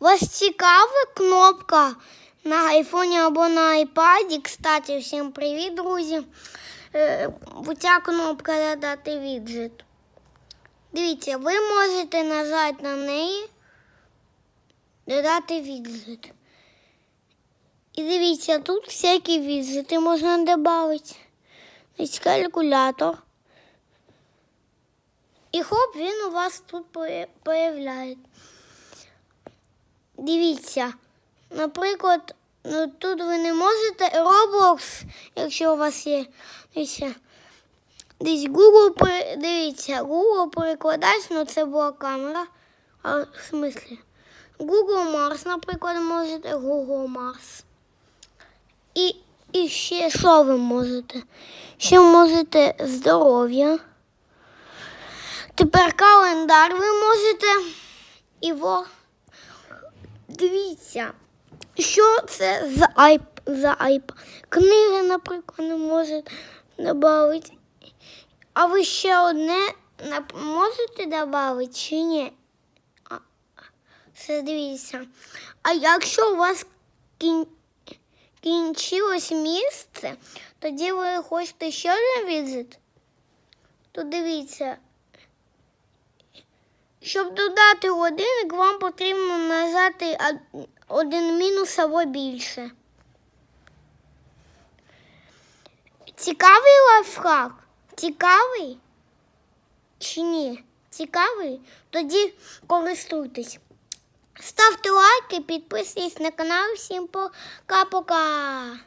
Вас цікава кнопка на айфоні або на айпаді? Кстати, всім привіт, друзі. Е, Ця кнопка додати віджит. Дивіться, ви можете нажати на неї, додати віджит. І дивіться, тут всякі віджити можна додати. Ось калькулятор. І хоп, він у вас тут появляється. Дивіться, наприклад, ну, тут ви не можете Roblox, якщо у вас є. Дивіться, десь Google, дивіться, Google перекладач, ну це була камера. А в смислі? Google Mars, наприклад, можете Google Mars. І, і ще що ви можете? Ще можете здоров'я. Тепер календар ви можете. І во. Дивіться, що це за айп, за айп. Книги, наприклад, не можете додати. А ви ще одне можете додати чи ні? А, дивіться. А якщо у вас кін... кінчилось місце, тоді ви хочете ще один візит, то дивіться. Щоб додати годинник, вам потрібно нажати один мінус або більше. Цікавий лайфхак? Цікавий? Чи ні? Цікавий? Тоді користуйтесь. Ставте лайки, підписуйтесь на канал. Всім пока-пока.